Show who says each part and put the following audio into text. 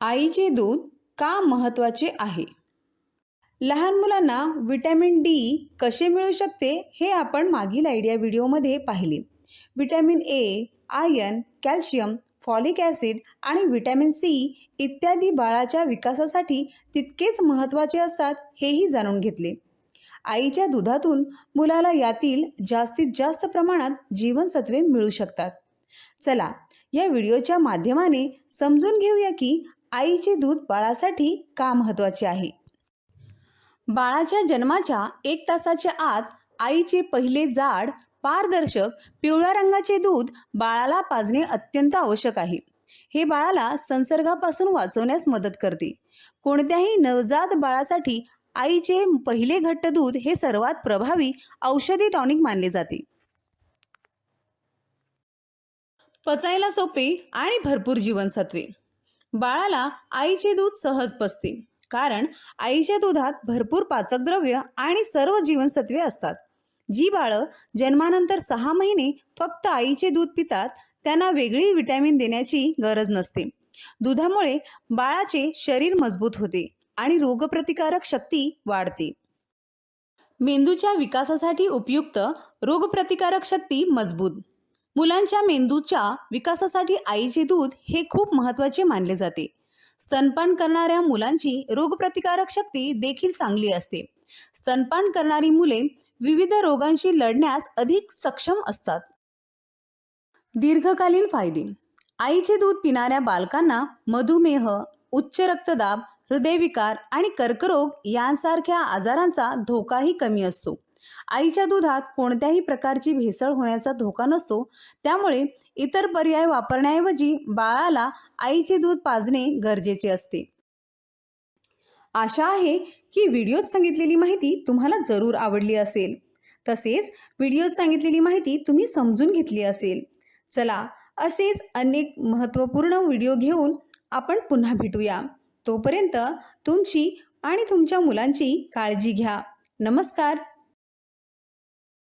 Speaker 1: आईचे दूध का महत्त्वाचे आहे? लहान मुलांना विटॅमिन डी कसे मिळू शकते हे आपण मागील आयडिया व्हिडिओमध्ये पाहिले. Vitamin A iron calcium folic acid आणि विटॅमिन सी इत्यादी बाळाच्या विकासासाठी तितकेच महत्त्वाचे असतात हेही जाणून घेतले. आईच्या दुधातून मुलाला यातील जास्तीत जास्त प्रमाणात जीवनसत्वे मिळू शकतात. चला या व्हिडिओच्या माध्यमाने समजून घेऊया की आईचे दूध बाळासाठी का महत्त्वाचे आहे? बाळाच्या जन्माच्या एक तासाच्या आत आईचे पहिले जाड पारदर्शक पिवळ्या रंगाचे दूध बाळाला पाजणे अत्यंत आवश्यक आहे. हे बाळाला संसर्गापासून वाचवण्यास मदत करते. कोणत्याही नवजात बाळासाठी आईचे पहिले घट्ट दूध हे सर्वात प्रभावी औषधी टॉनिक मानले जाते. पचायला सोपे आणि भरपूर जीवनसत्वे. बाळाला आईचे दूध सहज पसते कारण आईच्या दुधात भरपूर पाचक द्रव्य आणि सर्व जीवनसत्वे असतात. जी बाळं जन्मानंतर सहा महिने फक्त आईचे दूध पितात त्यांना वेगळी विटॅमिन देण्याची गरज नसते. दुधामुळे बाळाचे शरीर मजबूत होते आणि रोगप्रतिकारक शक्ती वाढते. मेंदूच्या विकासासाठी उपयुक्त रोगप्रतिकारक शक्ती मजबूत. मुलांच्या मेंदूच्या विकासासाठी आईचे दूध हे खूप महत्त्वाचे मानले जाते. स्तनपान करणाऱ्या मुलांची रोगप्रतिकारक शक्ती देखील चांगली असते. स्तनपान करणारी मुले विविध रोगांशी लढण्यास अधिक सक्षम असतात. दीर्घकालीन फायदे. आईचे दूध पिणाऱ्या बालकांना मधुमेह उच्च रक्तदाब हृदयविकार आणि कर्करोग यांसारख्या आजारांचा धोकाही कमी असतो. आईच्या दुधात कोणत्याही प्रकारची भेसळ होण्याचा धोका नसतो. त्यामुळे इतर पर्याय वापरण्याऐवजी बाळाला आईचे दूध पाजणे गरजेचे असते. आशा आहे की व्हिडिओत सांगितलेली माहिती तुम्हाला जरूर आवडली असेल. तसेच व्हिडिओत सांगितलेली माहिती तुम्ही समजून घेतली असेल. चला असेच अनेक महत्त्वपूर्ण व्हिडिओ घेऊन आपण पुन्हा भेटूया. तोपर्यंत तुमची आणि तुमच्या मुलांची काळजी घ्या. नमस्कार.